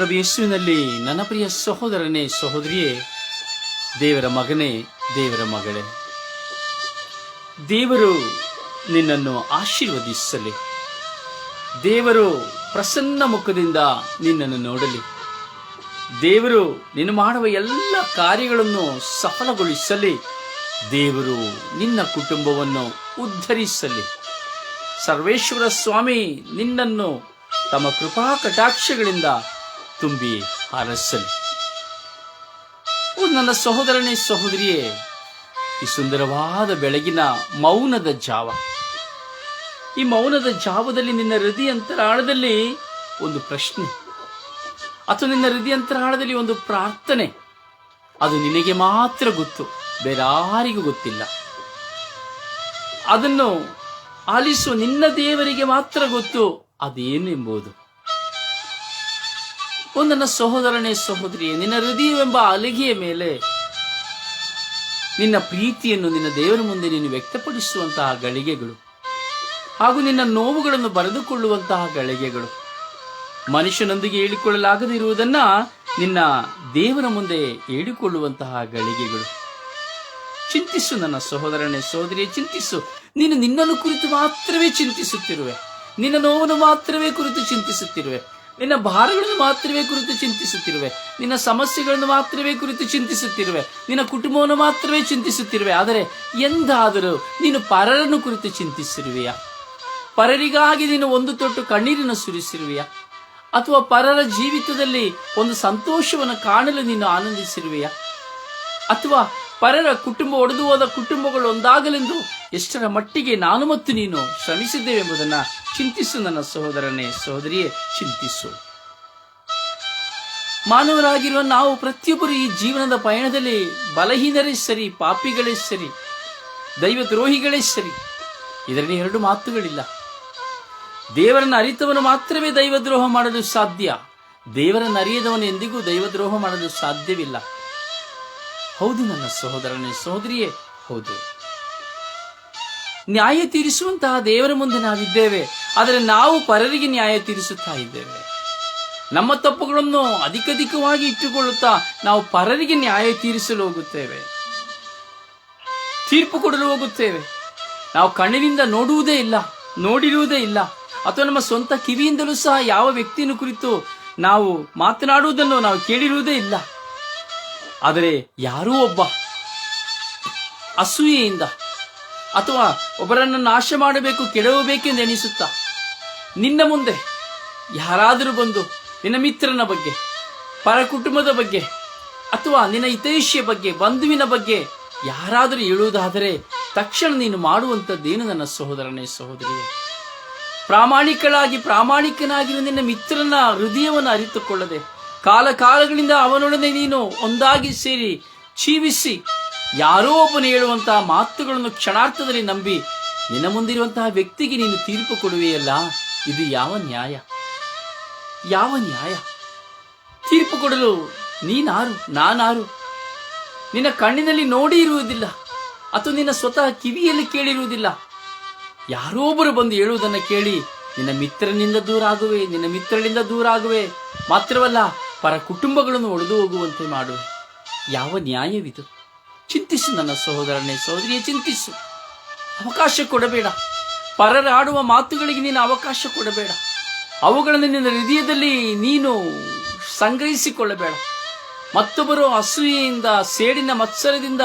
ಪ್ರಭು ಯೇಸುವಿನಲ್ಲಿ ನನ್ನ ಪ್ರಿಯ ಸಹೋದರನೇ, ಸಹೋದರಿಯೇ, ದೇವರ ಮಗನೇ, ದೇವರ ಮಗಳೇ. ದೇವರು ನಿನ್ನನ್ನು ಆಶೀರ್ವದಿಸಲಿ. ದೇವರು ಪ್ರಸನ್ನ ಮುಖದಿಂದ ನಿನ್ನನ್ನು ನೋಡಲಿ. ದೇವರು ನೀನು ಮಾಡುವ ಎಲ್ಲ ಕಾರ್ಯಗಳನ್ನು ಸಫಲಗೊಳಿಸಲಿ. ದೇವರು ನಿನ್ನ ಕುಟುಂಬವನ್ನು ಉದ್ಧರಿಸಲಿ. ಸರ್ವೇಶ್ವರ ಸ್ವಾಮಿ ನಿನ್ನನ್ನು ತಮ್ಮ ಕೃಪಾ ಕಟಾಕ್ಷಗಳಿಂದ ತುಂಬಿ ಹಾರೈಸಲಿ. ಓ, ನನ್ನ ಸಹೋದರನೇ ಸಹೋದರಿಯೇ, ಈ ಸುಂದರವಾದ ಬೆಳಗಿನ ಮೌನದ ಜಾವ. ಈ ಮೌನದ ಜಾವದಲ್ಲಿ ನಿನ್ನ ಹೃದಯಂತರಾಳದಲ್ಲಿ ಒಂದು ಪ್ರಶ್ನೆ. ಅಥವಾ ನಿನ್ನ ಹೃದಯಂತರಾಳದಲ್ಲಿ ಒಂದು ಪ್ರಾರ್ಥನೆ. ಅದು ನಿನಗೆ ಮಾತ್ರ ಗೊತ್ತು, ಬೇರಾರಿಗೂ ಗೊತ್ತಿಲ್ಲ. ಅದನ್ನು ಆಲಿಸುವ ನಿನ್ನ ದೇವರಿಗೆ ಮಾತ್ರ ಗೊತ್ತು, ಅದೇನು ಎಂಬುದು. ಓ ನನ್ನ ಸಹೋದರನೇ ಸಹೋದರಿಯೇ, ನಿನ್ನ ಹೃದಯವೆಂಬ ಅಲಿಗೆಯ ಮೇಲೆ ನಿನ್ನ ಪ್ರೀತಿಯನ್ನು ನಿನ್ನ ದೇವರ ಮುಂದೆ ನೀನು ವ್ಯಕ್ತಪಡಿಸುವಂತಹ ಗಳಿಗೆಗಳು ಹಾಗೂ ನಿನ್ನ ನೋವುಗಳನ್ನು ಬರೆದುಕೊಳ್ಳುವಂತಹ ಗಳಿಗೆಗಳು ಮನುಷ್ಯನೊಂದಿಗೆ ಹೇಳಿಕೊಳ್ಳಲಾಗದಿರುವುದನ್ನ ನಿನ್ನ ದೇವರ ಮುಂದೆ ಹೇಳಿಕೊಳ್ಳುವಂತಹ ಗಳಿಗೆಗಳು. ಚಿಂತಿಸು ನನ್ನ ಸಹೋದರನೇ ಸಹೋದರಿಯ, ಚಿಂತಿಸು. ನೀನು ನಿನ್ನನ್ನು ಕುರಿತು ಮಾತ್ರವೇ ಚಿಂತಿಸುತ್ತಿರುವೆ. ನಿನ್ನ ನೋವನ್ನು ಮಾತ್ರವೇ ಕುರಿತು ಚಿಂತಿಸುತ್ತಿರುವೆ. ನಿನ್ನ ಭಾರಗಳನ್ನು ಮಾತ್ರವೇ ಕುರಿತು ಚಿಂತಿಸುತ್ತಿರುವೆ. ನಿನ್ನ ಸಮಸ್ಯೆಗಳನ್ನು ಮಾತ್ರವೇ ಕುರಿತು ಚಿಂತಿಸುತ್ತಿರುವೆ. ನಿನ್ನ ಕುಟುಂಬವನ್ನು ಮಾತ್ರವೇ ಚಿಂತಿಸುತ್ತಿರುವೆ. ಆದರೆ ಎಂದಾದರೂ ನೀನು ಪರರನ್ನು ಕುರಿತು ಚಿಂತಿಸಿರುವೆಯಾ. ಪರರಿಗಾಗಿ ನೀನು ಒಂದು ತೊಟ್ಟು ಕಣ್ಣೀರನ್ನು ಸುರಿಸಿರುವೆಯಾ. ಅಥವಾ ಪರರ ಜೀವಿತದಲ್ಲಿ ಒಂದು ಸಂತೋಷವನ್ನು ಕಾಣಲು ನೀನು ಆನಂದಿಸಿರುವೆಯಾ. ಅಥವಾ ಪರರ ಕುಟುಂಬ ಒಡೆದು ಹೋದ ಕುಟುಂಬಗಳು ಒಂದಾಗಲೆಂದು ಎಷ್ಟರ ಮಟ್ಟಿಗೆ ನಾನು ಮತ್ತು ನೀನು ಶ್ರಮಿಸಿದ್ದೇವೆ ಎಂಬುದನ್ನು ಚಿಂತಿಸು ನನ್ನ ಸಹೋದರನೇ, ಸಹೋದರಿಯೇ, ಚಿಂತಿಸು. ಮಾನವರಾಗಿರುವ ನಾವು ಪ್ರತಿಯೊಬ್ಬರು ಈ ಜೀವನದ ಪಯಣದಲ್ಲಿ ಬಲಹೀನರೇ ಸರಿ, ಪಾಪಿಗಳೇ ಸರಿ ದೈವ ದ್ರೋಹಿಗಳೇ ಸರಿ. ಇದರಲ್ಲಿ ಎರಡು ಮಾತುಗಳಿಲ್ಲ. ದೇವರನ್ನು ಅರಿತವನು ಮಾತ್ರವೇ ದೈವದ್ರೋಹ ಮಾಡಲು ಸಾಧ್ಯ. ದೇವರನ್ನು ಅರಿಯದವನು ಎಂದಿಗೂ ದೈವದ್ರೋಹ ಮಾಡಲು ಸಾಧ್ಯವಿಲ್ಲ. ಹೌದು ನನ್ನ ಸಹೋದರನೇ, ಸಹೋದರಿಯೇ, ಹೌದು. ನ್ಯಾಯ ತೀರಿಸುವಂತಹ ದೇವರ ಮುಂದೆ ನಾವಿದ್ದೇವೆ, ಆದರೆ ನಾವು ಪರರಿಗೆ ನ್ಯಾಯ ತೀರಿಸುತ್ತಾ ಇದ್ದೇವೆ. ನಮ್ಮ ತಪ್ಪುಗಳನ್ನು ಅಧಿಕಧಿಕವಾಗಿ ಇಟ್ಟುಕೊಳ್ಳುತ್ತಾ ನಾವು ಪರರಿಗೆ ನ್ಯಾಯ ತೀರಿಸಲು ಹೋಗುತ್ತೇವೆ. ತೀರ್ಪು ಕೊಡಲು ಹೋಗುತ್ತೇವೆ. ನಾವು ಕಣ್ಣಿನಿಂದ ನೋಡುವುದೇ ಇಲ್ಲ, ನೋಡಿರುವುದೇ ಇಲ್ಲ, ಅಥವಾ ನಮ್ಮ ಸ್ವಂತ ಕಿವಿಯಿಂದಲೂ ಸಹ ಯಾವ ವ್ಯಕ್ತಿಯನ್ನು ಕುರಿತು ನಾವು ಮಾತನಾಡುವುದನ್ನು ನಾವು ಕೇಳಿರುವುದೇ ಇಲ್ಲ. ಆದರೆ ಯಾರೋ ಒಬ್ಬ ಅಸೂಯೆಯಿಂದ ಅಥವಾ ಒಬ್ಬರನ್ನು ನಾಶ ಮಾಡಬೇಕು, ಕೆಡವಬೇಕೆಂದು ಎಣಿಸುತ್ತಾ, ನಿನ್ನ ಮುಂದೆ ಯಾರಾದರೂ ಬಂದು ನಿನ್ನ ಮಿತ್ರನ ಬಗ್ಗೆ ಪರ ಕುಟುಂಬದ ಬಗ್ಗೆ ಅಥವಾ ನಿನ್ನ ಹಿತೈಷಿಯ ಬಗ್ಗೆ, ಬಂಧುವಿನ ಬಗ್ಗೆ ಯಾರಾದರೂ ಹೇಳುವುದಾದರೆ ತಕ್ಷಣ ನೀನು ಮಾಡುವಂಥದ್ದೇನು ನನ್ನ ಸಹೋದರನೇ ಸಹೋದರಿಯೇ ಪ್ರಾಮಾಣಿಕಳಾಗಿ ಪ್ರಾಮಾಣಿಕನಾಗಿರುವ ನಿನ್ನ ಮಿತ್ರನ ಹೃದಯವನ್ನು ಅರಿತುಕೊಳ್ಳದೆ ಕಾಲ ಕಾಲಗಳಿಂದ ಅವನೊಡನೆ ನೀನು ಒಂದಾಗಿ ಸೇರಿ ಜೀವಿಸಿ. ಯಾರೋ ಒಬ್ಬನು ಹೇಳುವಂತಹ ಮಾತುಗಳನ್ನು ಕ್ಷಣಾರ್ಥದಲ್ಲಿ ನಂಬಿ ನಿನ್ನ ಮುಂದಿರುವಂತಹ ವ್ಯಕ್ತಿಗೆ ನೀನು ತೀರ್ಪು ಕೊಡುವೆಯಲ್ಲ ಇದು ಯಾವ ನ್ಯಾಯ? ಯಾವ ನ್ಯಾಯ? ತೀರ್ಪು ಕೊಡಲು ನೀನಾರು, ನಾನಾರು? ನಿನ್ನ ಕಣ್ಣಿನಲ್ಲಿ ನೋಡಿ ಇರುವುದಿಲ್ಲ. ಅಥವಾ ನಿನ್ನ ಸ್ವತಃ ಕಿವಿಯಲ್ಲಿ ಕೇಳಿರುವುದಿಲ್ಲ. ಯಾರೊಬ್ಬರು ಬಂದು ಹೇಳುವುದನ್ನು ಕೇಳಿ ನಿನ್ನ ಮಿತ್ರನಿಂದ ದೂರ ಆಗುವೆ, ನಿನ್ನ ಮಿತ್ರನಿಂದ ದೂರ ಆಗುವೆ. ಮಾತ್ರವಲ್ಲ ಪರ ಕುಟುಂಬಗಳನ್ನು ಒಡೆದು ಹೋಗುವಂತೆ ಮಾಡು. ಯಾವ ನ್ಯಾಯವಿದು? ಚಿಂತಿಸು ನನ್ನ ಸಹೋದರನೇ, ಸಹೋದರಿಯೇ, ಚಿಂತಿಸು. ಅವಕಾಶ ಕೊಡಬೇಡ. ಪರರಾಡುವ ಮಾತುಗಳಿಗೆ ನೀನು ಅವಕಾಶ ಕೊಡಬೇಡ. ಅವುಗಳನ್ನು ನಿನ್ನ ಹೃದಯದಲ್ಲಿ ನೀನು ಸಂಗ್ರಹಿಸಿಕೊಳ್ಳಬೇಡ. ಮತ್ತೊಬ್ಬರು ಅಸೂಯೆಯಿಂದ ಸೇಡಿನ ಮತ್ಸರದಿಂದ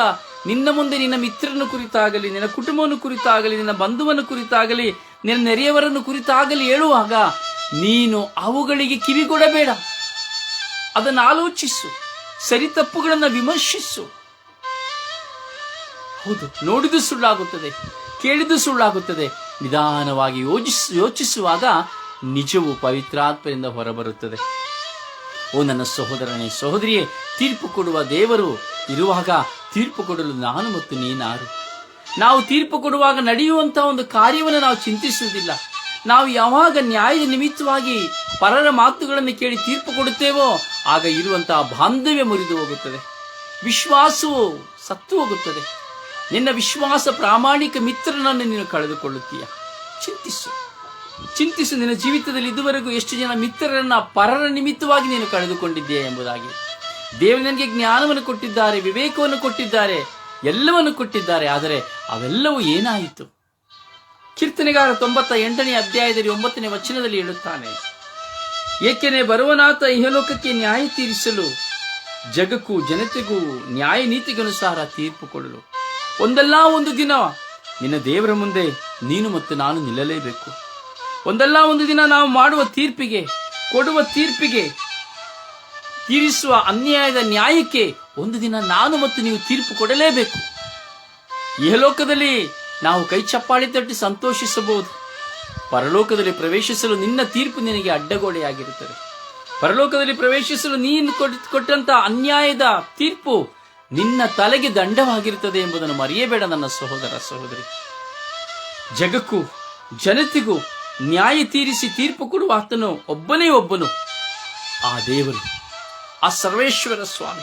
ನಿನ್ನ ಮುಂದೆ ನಿನ್ನ ಮಿತ್ರನ ಕುರಿತಾಗಲಿ, ನಿನ್ನ ಕುಟುಂಬವನ್ನು ಕುರಿತಾಗಲಿ, ನಿನ್ನ ಬಂಧುವನ್ನು ಕುರಿತಾಗಲಿ, ನಿನ್ನ ನೆರೆಯವರನ್ನು ಕುರಿತಾಗಲಿ ಹೇಳುವಾಗ ನೀನು ಅವುಗಳಿಗೆ ಕಿವಿಗೊಡಬೇಡ. ಅದನ್ನು ಆಲೋಚಿಸು, ಸರಿ ತಪ್ಪುಗಳನ್ನು ವಿಮರ್ಶಿಸು. ಹೌದು ನೋಡಿದು ಸುಳ್ಳಾಗುತ್ತದೆ ಕೇಳಿದು ಸುಳ್ಳಾಗುತ್ತದೆ, ನಿಧಾನವಾಗಿ ಯೋಚಿಸ್ ಯೋಚಿಸುವಾಗ ನಿಜವು ಪವಿತ್ರಾತ್ಮದಿಂದ ಹೊರಬರುತ್ತದೆ. ಓ ನನ್ನ ಸಹೋದರನೇ, ಸಹೋದರಿಯೇ, ತೀರ್ಪು ಕೊಡುವ ದೇವರು ಇರುವಾಗ ತೀರ್ಪು ಕೊಡಲು ನಾನು ಮತ್ತು ನೀನಾರು. ನಾವು ತೀರ್ಪು ಕೊಡುವಾಗ ನಡೆಯುವಂತಹ ಒಂದು ಕಾರ್ಯವನ್ನು ನಾವು ಚಿಂತಿಸುವುದಿಲ್ಲ. ನಾವು ಯಾವಾಗ ನ್ಯಾಯದ ನಿಮಿತ್ತವಾಗಿ ಪರರ ಮಾತುಗಳನ್ನು ಕೇಳಿ ತೀರ್ಪು ಕೊಡುತ್ತೇವೋ ಆಗ ಇರುವಂತಹ ಬಾಂಧವ್ಯ ಮುರಿದು ಹೋಗುತ್ತದೆ. ವಿಶ್ವಾಸವು ಸತ್ತು ಹೋಗುತ್ತದೆ. ನಿನ್ನ ವಿಶ್ವಾಸ ಪ್ರಾಮಾಣಿಕ ಮಿತ್ರನನ್ನು ನೀನು ಕಳೆದುಕೊಳ್ಳುತ್ತೀಯ. ಚಿಂತಿಸು. ಚಿಂತಿಸು, ನಿನ್ನ ಜೀವಿತದಲ್ಲಿ ಇದುವರೆಗೂ ಎಷ್ಟು ಜನ ಮಿತ್ರರನ್ನ ಪರರ ನಿಮಿತ್ತವಾಗಿ ನೀನು ಕಳೆದುಕೊಂಡಿದ್ದೀಯ ಎಂಬುದಾಗಿ. ದೇವರು ನನಗೆ ಜ್ಞಾನವನ್ನು ಕೊಟ್ಟಿದ್ದಾರೆ, ವಿವೇಕವನ್ನು ಕೊಟ್ಟಿದ್ದಾರೆ, ಎಲ್ಲವನ್ನು ಕೊಟ್ಟಿದ್ದಾರೆ, ಆದರೆ ಅವೆಲ್ಲವೂ ಏನಾಯಿತು? ಕೀರ್ತನೆಗಾರ ತೊಂಬತ್ತ ಎಂಟನೇ ಅಧ್ಯಾಯದಲ್ಲಿ ಒಂಬತ್ತನೇ ವಚನದಲ್ಲಿ ಹೇಳುತ್ತಾನೆ. ಏಕೆನೆ ಬರುವನಾಥ ಇಹಲೋಕಕ್ಕೆ ನ್ಯಾಯ ತೀರಿಸಲು ಜಗಕ್ಕೂ ಜನತೆಗೂ ನ್ಯಾಯ ನೀತಿಗನುಸಾರ ತೀರ್ಪು ಕೊಡಲು. ಒಂದಲ್ಲ ಒಂದು ದಿನ ನಿನ್ನ ದೇವರ ಮುಂದೆ ನೀನು ಮತ್ತು ನಾನು ನಿಲ್ಲಲೇಬೇಕು. ಒಂದಲ್ಲ ಒಂದು ದಿನ ನಾವು ಮಾಡುವ ತೀರ್ಪಿಗೆ, ಕೊಡುವ ತೀರ್ಪಿಗೆ, ತೀರಿಸುವ ಅನ್ಯಾಯದ ನ್ಯಾಯಕ್ಕೆ ಒಂದು ದಿನ ನಾನು ಮತ್ತು ನೀವು ತೀರ್ಪು ಕೊಡಲೇಬೇಕು. ಇಹಲೋಕದಲ್ಲಿ ನಾವು ಕೈ ಚಪ್ಪಾಳಿ ತಟ್ಟಿ ಸಂತೋಷಿಸಬಹುದು. ಪರಲೋಕದಲ್ಲಿ ಪ್ರವೇಶಿಸಲು ನಿನ್ನ ತೀರ್ಪು ನಿನಗೆ ಅಡ್ಡಗೋಡೆಯಾಗಿರುತ್ತದೆ. ಪರಲೋಕದಲ್ಲಿ ಪ್ರವೇಶಿಸಲು ನೀನು ಕೊಟ್- ಕೊಟ್ಟಂತ ಅನ್ಯಾಯದ ತೀರ್ಪು ನಿನ್ನ ತಲೆಗೆ ದಂಡವಾಗಿರುತ್ತದೆ ಎಂಬುದನ್ನು ಮರೆಯಬೇಡ ನನ್ನ ಸಹೋದರ ಸಹೋದರಿ. ಜಗಕ್ಕೂ, ಜನತೆಗೂ ನ್ಯಾಯ ತೀರಿಸಿ ತೀರ್ಪು ಕೊಡುವ ಆತನು ಒಬ್ಬನೇ ಒಬ್ಬನು. ಆ ದೇವರು ಆ ಸರ್ವೇಶ್ವರ ಸ್ವಾಮಿ.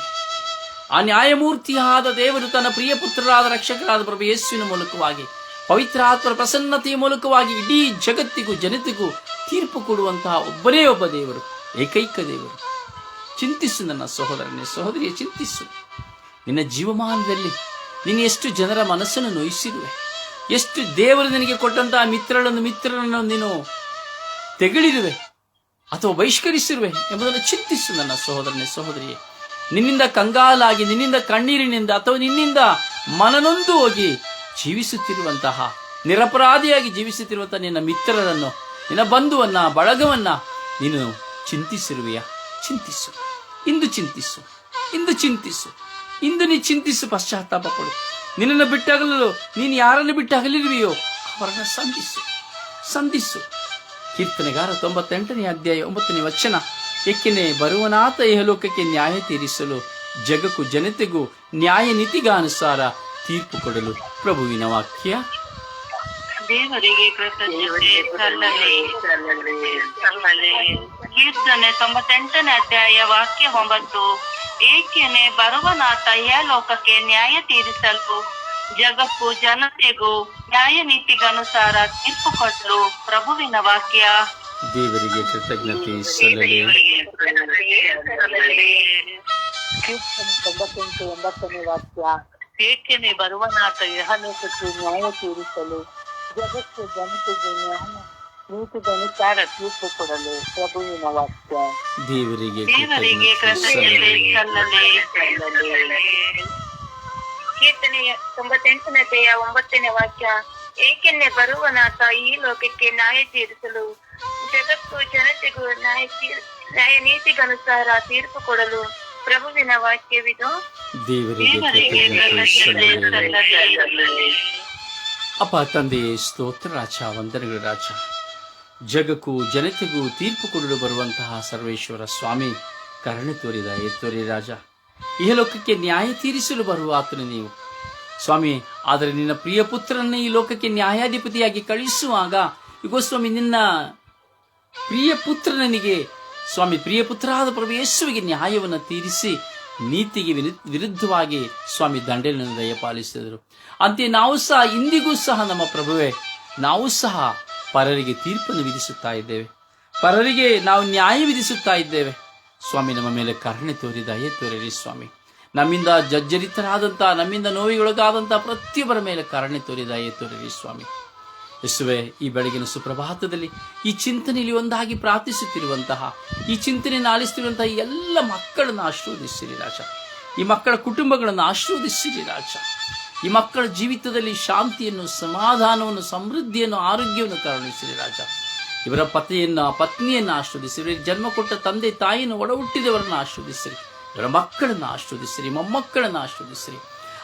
ಆ ನ್ಯಾಯಮೂರ್ತಿಯಾದ ದೇವರು ತನ್ನ ಪ್ರಿಯ ಪುತ್ರರಾದ ರಕ್ಷಕರಾದ ಪ್ರಭು ಯೇಸುವಿನ ಮೂಲಕವಾಗಿ ಪವಿತ್ರಾತ್ಮರ ಪ್ರಸನ್ನತೆಯ ಮೂಲಕವಾಗಿ ಇಡೀ ಜಗತ್ತಿಗೂ ಜನತೆಗೂ ತೀರ್ಪು ಕೊಡುವಂತಹ ಒಬ್ಬರೇ ಒಬ್ಬ ದೇವರು, ಏಕೈಕ ದೇವರು. ಚಿಂತಿಸು ನನ್ನ ಸಹೋದರನೇ, ಸಹೋದರಿಯ, ಚಿಂತಿಸು. ನಿನ್ನ ಜೀವಮಾನದಲ್ಲಿ ನೀನು ಎಷ್ಟು ಜನರ ಮನಸ್ಸನ್ನು ನೋಯಿಸಿರುವೆ. ಎಷ್ಟು ದೇವರು ನಿನಗೆ ಕೊಟ್ಟಂತಹ ಮಿತ್ರರನ್ನು ಮಿತ್ರರನ್ನು ನೀನು ತೆಗಳಿರುವೆ ಅಥವಾ ಬಹಿಷ್ಕರಿಸಿರುವೆ ಎಂಬುದನ್ನು ಚಿಂತಿಸು ನನ್ನ ಸಹೋದರನೇ, ಸಹೋದರಿಯೇ. ನಿನ್ನಿಂದ ಕಂಗಾಲಾಗಿ, ನಿನ್ನಿಂದ ಕಣ್ಣೀರಿನಿಂದ ಅಥವಾ ನಿನ್ನಿಂದ ಮನನೊಂದು ಹೋಗಿ ಜೀವಿಸುತ್ತಿರುವಂತಹ, ನಿರಪರಾಧಿಯಾಗಿ ಜೀವಿಸುತ್ತಿರುವಂತಹ ನಿನ್ನ ಮಿತ್ರರನ್ನು, ನಿನ್ನ ಬಂಧುವನ್ನ, ಬಳಗವನ್ನ ನೀನು ಚಿಂತಿಸಿರುವೆಯ? ಚಿಂತಿಸು. ಇಂದು ಚಿಂತಿಸು. ಇಂದು ಚಿಂತಿಸು. ಇಂದು ನೀ ಚಿಂತಿಸು ಪಶ್ಚಾತ್ತಾಪ ಕೊಡು ನಿನ್ನನ್ನು ಬಿಟ್ಟಾಗಲು ನೀನು ಯಾರನ್ನು ಬಿಟ್ಟಾಗಲಿರುವೆಯೋ, ಅವರನ್ನು ಸಂಧಿಸು. ಸಂಧಿಸು. ಕೀರ್ತನೆಗಾರ ತೊಂಬತ್ತೆಂಟನೇ ಅಧ್ಯಾಯ ಒಂಬತ್ತನೇ ವಚನ. ಏಕೆನೆ ಬರುವನಾಥ ಇಹಲೋಕಕ್ಕೆ ನ್ಯಾಯ ತೀರಿಸಲು ಜಗಕ್ಕೂ ಜನತೆಗೂ ನ್ಯಾಯ ನೀತಿಗಾನುಸಾರ ತೀರ್ಪು ಕೊಡಲು ಪ್ರಭುವಿನ ವಾಕ್ಯ? ದೇವರಿಗೆ ಕೃತಜ್ಞತೆ ಸಲ್ಲಲಿ ಸಲ್ಲಲಿ ಕೀರ್ತನೆ ತೊಂಬತ್ತೆಂಟನೇ ಅಧ್ಯಾಯ ವಾಕ್ಯ ಒಂಬತ್ತು. ಏಕೆನೆ ಬರುವನಾಥ ಲೋಕಕ್ಕೆ ನ್ಯಾಯ ತೀರಿಸಲು ಜಗಕ್ಕೂ ಜನತೆಗೂ ನ್ಯಾಯ ನೀತಿಗನುಸಾರ ತೀರ್ಪು ಕೊಟ್ಟರು ಪ್ರಭುವಿನ ವಾಕ್ಯ. ದೇವರಿಗೆ ಕೃತಜ್ಞತೆ ಸಲ್ಲಲಿ ಕೀರ್ತನೆ ತೊಂಬತ್ತೆಂಟು ಒಂಬತ್ತನೇ ವಾಕ್ಯ. ಏಕೆನೆ ಬರುವನಾಥ ಯಹಲೋಕಕ್ಕೆ ನ್ಯಾಯ ತೀರಿಸಲು ಜಗತ್ತು ಜನತೆಗೆ ನ್ಯಾಯ ನೀತಿಗನುಸಾರ ತೀರ್ಪು ಕೊಡಲು ಪ್ರಭುವಿನ ವಾಕ್ಯ. ದೇವರಿಗೆ ದೇವರಿಗೆ ಕೃತಜ್ಞತೆ ಕೃತಜ್ಞತೆ ಸಲ್ಲಲಿ ಸಲ್ಲಲಿ. ಕೀರ್ತನೆಯ ತೊಂಬತ್ತೆಂಟನೇತೆಯ ಒಂಬತ್ತನೇ ವಾಕ್ಯ ಏಕೆನ್ನೆ ಬರುವನಾಥ ಈ ಲೋಕಕ್ಕೆ ನ್ಯಾಯ ತೀರಿಸಲು ಜಗತ್ತು ಜನತೆಗೂ ನ್ಯಾಯ ತೀರ್- ನ್ಯಾಯ ನೀತಿಗನುಸಾರ ತೀರ್ಪು ಕೊಡಲು ಪ್ರಭುವಿನ ವಾಕ್ಯವಿದು ಅಪ್ಪ ತಂದೆಯೇ ಸ್ತೋತ್ರ ರಾಜ ವಂದನೆಗಳ ರಾಜ. ಜಗಕ್ಕೂ ಜನತೆಗೂ ತೀರ್ಪು ಕೊಡಲು ಬರುವಂತಹ ಸರ್ವೇಶ್ವರ ಸ್ವಾಮಿ ಕರುಣೆ ತೋರಿದ ಎತ್ತೋರಿ ರಾಜ. ಇಹಲೋಕಕ್ಕೆ ನ್ಯಾಯ ತೀರಿಸಲು ಬರುವ ಆತನು ನೀವು. ಸ್ವಾಮಿ ಆದರೆ ನಿನ್ನ ಪ್ರಿಯ ಪುತ್ರನನ್ನು ಈ ಲೋಕಕ್ಕೆ ನ್ಯಾಯಾಧಿಪತಿಯಾಗಿ ಕಳಿಸುವಾಗ ಇಗೋ ಸ್ವಾಮಿ ನಿನ್ನ ಪ್ರಿಯ ಪುತ್ರನಿಗೆ ಸ್ವಾಮಿ ಪ್ರಿಯ ಪುತ್ರಾದ ಪ್ರಭು ಯೇಸುವಿಗೆ ನ್ಯಾಯವನ್ನು ತೀರಿಸಿ ನೀತಿಗೆ ವಿರುದ್ಧವಾಗಿ ಸ್ವಾಮಿ ದಂಡನೆಯನ್ನು ದಯಪಾಲಿಸಿದರು ಅಂತೆ ನಾವು ಸಹ ಇಂದಿಗೂ ಸಹ ನಮ್ಮ ಪ್ರಭುವೇ, ನಾವು ಸಹ ಪರರಿಗೆ ತೀರ್ಪನ್ನು ವಿಧಿಸುತ್ತಾ ಇದ್ದೇವೆ. ಪರರಿಗೆ ನಾವು ನ್ಯಾಯ ವಿಧಿಸುತ್ತಾ ಇದ್ದೇವೆ. ಸ್ವಾಮಿ, ನಮ್ಮ ಮೇಲೆ ಕರುಣೆ ತೋರಿ, ದಯೆ ತೋರಿರಿ ಸ್ವಾಮಿ. ನಮ್ಮಿಂದ ಜಜ್ಜರಿತರಾದಂಥ ನಮ್ಮಿಂದ ನೋವಿಗೊಳಗಾದಂತಹ ಪ್ರತಿಯೊಬ್ಬರ ಮೇಲೆ ಕರುಣೆ ತೋರಿ, ದಯೆ ತೋರಿರಿ ಸ್ವಾಮಿ. ಯೇಸುವೆ, ಈ ಬೆಳಗಿನ ಸುಪ್ರಭಾತದಲ್ಲಿ ಈ ಚಿಂತನೆಯಲ್ಲಿ ಒಂದಾಗಿ ಪ್ರಾರ್ಥಿಸುತ್ತಿರುವಂತಹ, ಈ ಚಿಂತನೆಯನ್ನು ಆಲಿಸುತ್ತಿರುವಂತಹ ಎಲ್ಲ ಮಕ್ಕಳನ್ನು ಆಶೀರ್ವದಿಸಿರಿ ರಾಜ. ಈ ಮಕ್ಕಳ ಕುಟುಂಬಗಳನ್ನು ಆಶೀರ್ವದಿಸಿರಿ ರಾಜ. ಈ ಮಕ್ಕಳ ಜೀವಿತದಲ್ಲಿ ಶಾಂತಿಯನ್ನು, ಸಮಾಧಾನವನ್ನು, ಸಮೃದ್ಧಿಯನ್ನು, ಆರೋಗ್ಯವನ್ನು ಕರುಣಿಸಿರಿ ರಾಜ. ಇವರ ಪತಿಯನ್ನು ಪತ್ನಿಯನ್ನು ಆಶೀರ್ವದಿಸಿರಿ ಇವರಿಗೆ ಜನ್ಮ ಕೊಟ್ಟ ತಂದೆ ತಾಯಿಯನ್ನು ಒಡಹುಟ್ಟಿದವರನ್ನು ಆಶೀರ್ವದಿಸಿರಿ, ಇವರ ಮಕ್ಕಳನ್ನು ಆಶೀರ್ವದಿಸಿರಿ, ಮೊಮ್ಮಕ್ಕಳನ್ನು ಆಶೀರ್ವದಿಸಿರಿ.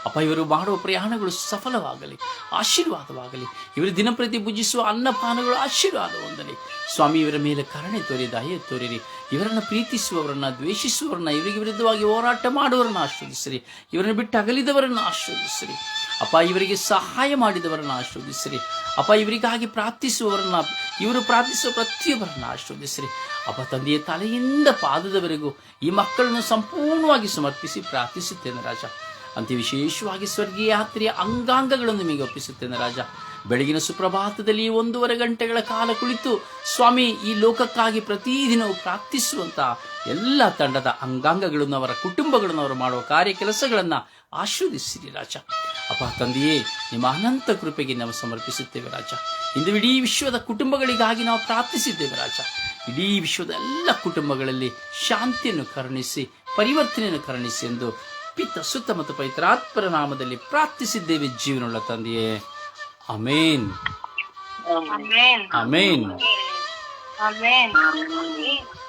ಅಪ್ಪ, ಇವರು ಮಾಡುವ ಪ್ರಯಾಣಗಳು ಸಫಲವಾಗಲಿ, ಆಶೀರ್ವಾದವಾಗಲಿ. ಇವರು ದಿನಪ್ರತಿ ಪೂಜಿಸುವ ಅನ್ನಪಾನಗಳು ಆಶೀರ್ವಾದ ಹೊಂದಲಿ ಸ್ವಾಮಿ, ಇವರ ಮೇಲೆ ಕರುಣೆ ತೋರಿ, ದಯ ತೋರಿರಿ. ಇವರನ್ನು ಪ್ರೀತಿಸುವವರನ್ನ, ದ್ವೇಷಿಸುವವರನ್ನ, ಇವರಿಗೆ ವಿರುದ್ಧವಾಗಿ ಹೋರಾಟ ಮಾಡುವವರನ್ನು ಆಶೀರ್ವದಿಸಿರಿ. ಇವರನ್ನು ಬಿಟ್ಟು ಅಗಲಿದವರನ್ನು ಆಶೀರ್ವದಿಸಿರಿ. ಅಪ್ಪ, ಇವರಿಗೆ ಸಹಾಯ ಮಾಡಿದವರನ್ನು ಆಶೀರ್ವದಿಸಿರಿ. ಅಪ್ಪ, ಇವರಿಗಾಗಿ ಪ್ರಾರ್ಥಿಸುವವರನ್ನ, ಇವರು ಪ್ರಾರ್ಥಿಸುವ ಪ್ರತಿಯೊಬ್ಬರನ್ನ ಆಶೀರ್ವದಿಸಿರಿ. ಅಪ್ಪ, ತಂದೆಯ ತಲೆಯಿಂದ ಪಾದದವರೆಗೂ ಈ ಮಕ್ಕಳನ್ನು ಸಂಪೂರ್ಣವಾಗಿ ಸಮರ್ಪಿಸಿ ಪ್ರಾರ್ಥಿಸುತ್ತೇನೆ ರಾಜ. ಅಂತೆ ವಿಶೇಷವಾಗಿ ಸ್ವರ್ಗೀಯ ಯಾತ್ರೆಯ ಅಂಗಾಂಗಗಳನ್ನು ನಿಮಗೆ ಒಪ್ಪಿಸುತ್ತೇನೆ ರಾಜ. ಬೆಳಗಿನ ಸುಪ್ರಭಾತದಲ್ಲಿ ಒಂದೂವರೆ ಗಂಟೆಗಳ ಕಾಲ ಕುಳಿತು ಸ್ವಾಮಿ ಈ ಲೋಕಕ್ಕಾಗಿ ಪ್ರತಿದಿನವೂ ಪ್ರಾರ್ಥಿಸುವಂತಹ ಎಲ್ಲ ತಂಡದ ಅಂಗಾಂಗಗಳನ್ನು, ಅವರ ಕುಟುಂಬಗಳನ್ನು, ಅವರು ಮಾಡುವ ಕಾರ್ಯ ಕೆಲಸಗಳನ್ನ ಆಶೀರ್ವದಿಸಿರಿ ರಾಜ. ಅಪ್ಪ ತಂದೆಯೇ, ನಿಮ್ಮ ಅನಂತ ಕೃಪೆಗೆ ನಾವು ಸಮರ್ಪಿಸುತ್ತೇವೆ ರಾಜ. ಇಂದು ಇಡೀ ವಿಶ್ವದ ಕುಟುಂಬಗಳಿಗಾಗಿ ನಾವು ಪ್ರಾರ್ಥಿಸಿದ್ದೇವೆ ರಾಜ. ಇಡೀ ವಿಶ್ವದ ಎಲ್ಲ ಕುಟುಂಬಗಳಲ್ಲಿ ಶಾಂತಿಯನ್ನು ಕರುಣಿಸಿ, ಪರಿವರ್ತನೆಯನ್ನು ಕರುಣಿಸಿ ಎಂದು ಪಿತ್ತ ಸುತ್ತ ಮತ್ತು ಪವಿತ್ರಾತ್ಮರ ನಾಮದಲ್ಲಿ ಪ್ರಾರ್ಥಿಸಿದ್ದೇವೆ ಜೀವನವುಳ್ಳ ತಂದೆಯೇ. ಅಮೇನ್ ಅಮೇನ್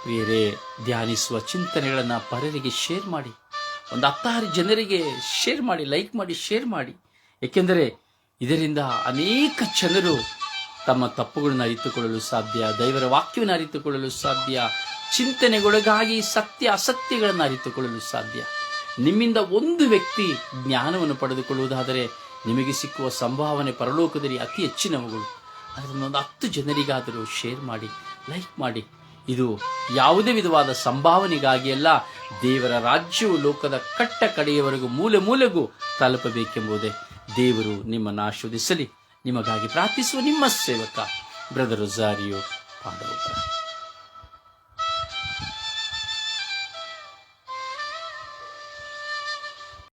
ಪ್ರಿಯರೇ ಧ್ಯಾನಿಸುವ ಚಿಂತನೆಗಳನ್ನು ಪರರಿಗೆ ಶೇರ್ ಮಾಡಿ. ಒಂದು ಹತ್ತಾರು ಜನರಿಗೆ ಶೇರ್ ಮಾಡಿ ಲೈಕ್ ಮಾಡಿ ಶೇರ್ ಮಾಡಿ. ಏಕೆಂದರೆ ಇದರಿಂದ ಅನೇಕ ಜನರು ತಮ್ಮ ತಪ್ಪುಗಳನ್ನು ಅರಿತುಕೊಳ್ಳಲು ಸಾಧ್ಯ ದೈವರ ವಾಕ್ಯವನ್ನು ಅರಿತುಕೊಳ್ಳಲು ಸಾಧ್ಯ ಚಿಂತನೆಗೊಳಗಾಗಿ ಸತ್ಯ ಅಸತ್ಯಗಳನ್ನು ಅರಿತುಕೊಳ್ಳಲು ಸಾಧ್ಯ. ನಿಮ್ಮಿಂದ ಒಂದು ವ್ಯಕ್ತಿ ಜ್ಞಾನವನ್ನು ಪಡೆದುಕೊಳ್ಳುವುದಾದರೆ ನಿಮಗೆ ಸಿಕ್ಕುವ ಸಂಭಾವನೆ ಪರಲೋಕದಲ್ಲಿ ಅತಿ ಹೆಚ್ಚಿನವುಗಳು. ಅದನ್ನು ಒಂದು ಹತ್ತು ಜನರಿಗಾದರೂ ಶೇರ್ ಮಾಡಿ ಲೈಕ್ ಮಾಡಿ. ಇದು ಯಾವುದೇ ವಿಧವಾದ ಸಂಭಾವನೆಗಾಗಿ ಅಲ್ಲ, ದೇವರ ರಾಜ್ಯವು ಲೋಕದ ಕಟ್ಟ ಕಡೆಯವರೆಗೂ ಮೂಲೆ ಮೂಲೆಗೂ ತಲುಪಬೇಕೆಂಬುದೇ. ದೇವರು ನಿಮ್ಮನ್ನು ಆಶೀರ್ವದಿಸಲಿ. ನಿಮಗಾಗಿ ಪ್ರಾರ್ಥಿಸುವ ನಿಮ್ಮ ಸೇವಕ ಬ್ರದರ್ ಝಾರಿಯೋ ಪಾಂಡವ